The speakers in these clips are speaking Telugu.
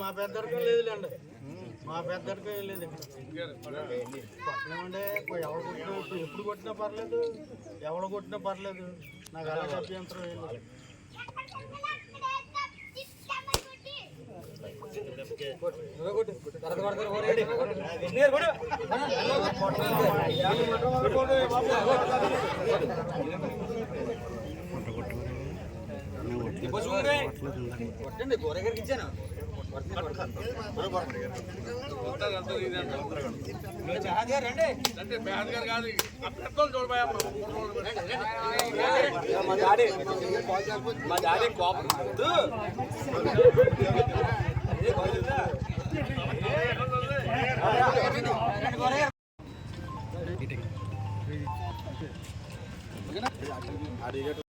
మా పెద్దరికం లేదులేండి మా పెద్దరికం లేదు కొట్టలేమంటే ఎవరు కొట్టినా ఇప్పుడు ఎప్పుడు కొట్టినా పర్లేదు. ఎవరు కొట్టినా పర్లేదు. నాకు అలా అభ్యంతరం ఏం లేదు. కొట్టండి గోరగారికి ఇచ్చాను రండి మా డాడీ మా డాడీ కోపం আর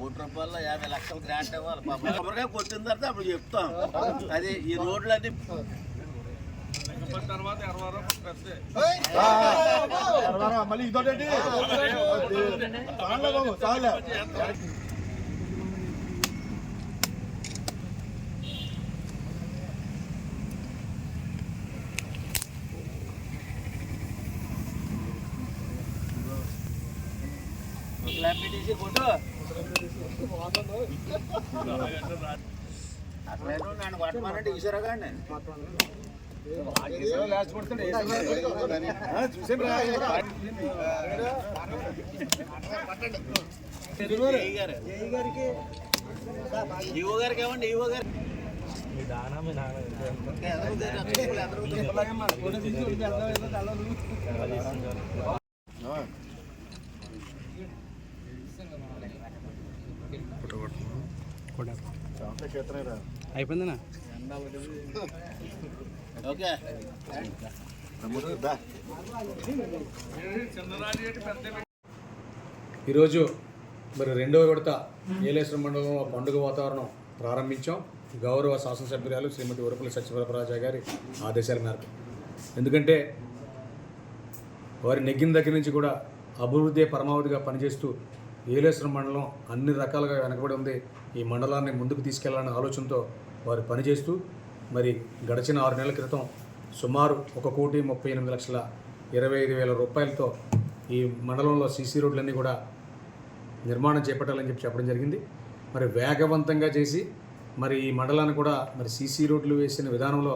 కోటి రూపాయల్లో యాభై లక్షలు గ్రాంట్ ఇవ్వాలి. ఎవరికైనా కొట్టిన తర్వాత అప్పుడు చెప్తాం. అది ఈ రోడ్లన్నీ మళ్ళీ ఇదొకటి ఈవో గారికి ఏమండి ఈవో గారు అయిపోయిందనా? ఓకే. ఈరోజు మరి రెండవ విడత ఏలేశ్వరం మండలంలో పండుగ వాతావరణం ప్రారంభించాం. గౌరవ శాసనసభ్యురాలు శ్రీమతి ఉరపల్లి సత్యప్రభరాజా గారి ఆదేశాల మేరకు. ఎందుకంటే వారి నెగ్గిన దగ్గర నుంచి కూడా అభివృద్ధి పరమావధిగా పనిచేస్తూ ఏలేశ్వరం మండలం అన్ని రకాలుగా వెనకబడి ఉంది. ఈ మండలాన్ని ముందుకు తీసుకెళ్ళాలనే ఆలోచనతో వారు పనిచేస్తూ మరి గడిచిన ఆరు నెలల క్రితం సుమారు ఒక కోటి ముప్పై ఎనిమిది లక్షల ఇరవై ఐదు వేల రూపాయలతో ఈ మండలంలో సీసీ రోడ్లన్నీ కూడా నిర్మాణం చేపట్టాలని చెప్పి చెప్పడం జరిగింది. మరి వేగవంతంగా చేసి మరి ఈ మండలాన్ని కూడా మరి సీసీ రోడ్లు వేసిన విధానంలో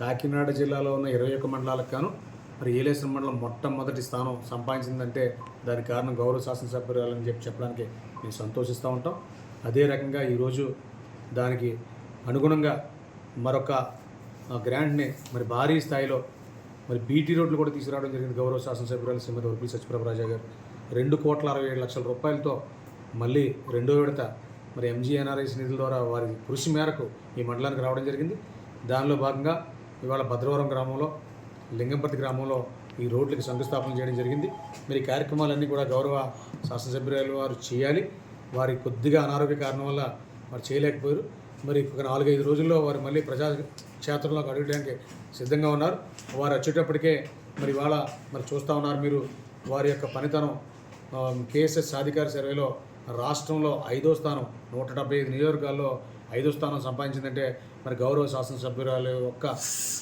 కాకినాడ జిల్లాలో ఉన్న ఇరవై ఒక్క మండలాలకు గాను మరి ఏలేశ్వర మండలం మొట్టమొదటి స్థానం సంపాదించిందంటే దానికి కారణం గౌరవ శాసనసభ్యురాలని చెప్పి చెప్పడానికి మేము సంతోషిస్తూ ఉంటాం. అదే రకంగా ఈరోజు దానికి అనుగుణంగా మరొక గ్రాండ్ని గ్రాంట్ని మరి భారీ స్థాయిలో మరి బీటీ రోడ్లు కూడా తీసుకురావడం జరిగింది గౌరవ శాసనసభ్యురాలు శ్రీమతి ఉర్పి సత్యప్రభరాజా గారు. రెండు కోట్ల అరవై ఏడు లక్షల రూపాయలతో మళ్ళీ రెండో విడత మరి ఎంజీఎన్ఆర్ఐస్ నిధుల ద్వారా వారి కృషి మేరకు ఈ మండలానికి రావడం జరిగింది. దానిలో భాగంగా ఇవాళ భద్రవరం గ్రామంలో లింగంపర్తి గ్రామంలో ఈ రోడ్లకి శంకుస్థాపన చేయడం జరిగింది. మరి కార్యక్రమాలన్నీ కూడా గౌరవ శాసనసభ్యురాలు వారు చేయాలి. వారి కొద్దిగా అనారోగ్య కారణం వల్ల వారు చేయలేకపోయారు. మరి ఒక నాలుగైదు రోజుల్లో వారు మళ్ళీ ప్రజా క్షేత్రంలోకి అడగడానికి సిద్ధంగా ఉన్నారు. వారు వచ్చేటప్పటికే మరి ఇవాళ మరి చూస్తూ ఉన్నారు మీరు. వారి యొక్క పనితనం కేఎస్ఎస్ సాధికార సర్వేలో రాష్ట్రంలో ఐదో స్థానం నూట డెబ్బై ఐదు నియోజకవర్గాల్లో ఐదో స్థానం సంపాదించిందంటే మరి గౌరవ శాసనసభ్యురాలు యొక్క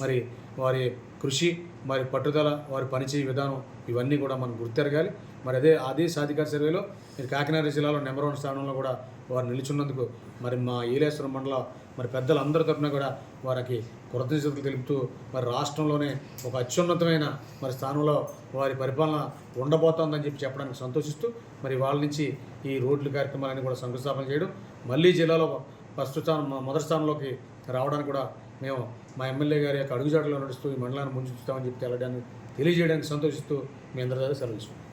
మరి వారి కృషి మరి పట్టుదల వారి పనిచేయ విధానం ఇవన్నీ కూడా మనం గుర్తెరగాలి. మరి అదే అదే సాధికార సర్వేలో మరి కాకినాడ జిల్లాలో నెంబర్ వన్ స్థానంలో కూడా వారు నిలుచున్నందుకు మరి మా ఈలేశ్వరం మండల మరి పెద్దలందరి తరఫున కూడా వారికి కృతజ్ఞతలు తెలుపుతూ మరి రాష్ట్రంలోనే ఒక అత్యున్నతమైన మరి స్థానంలో వారి పరిపాలన ఉండబోతోందని చెప్పి చెప్పడానికి సంతోషిస్తూ మరి వాళ్ళ నుంచి ఈ రోడ్ల కార్యక్రమాలన్నీ కూడా శంకుస్థాపన చేయడం మళ్ళీ జిల్లాలో ఫస్ట్ స్థానం మొదటి స్థానంలోకి రావడానికి కూడా మేము మా ఎమ్మెల్యే గారి యొక్క అడుగుజాడలో నడుస్తూ ఈ మండలాన్ని ముంచుతామని చెప్పి తెలడానికి తెలియజేయడానికి సంతోషిస్తూ మీ అందరి దగ్గర సెలవు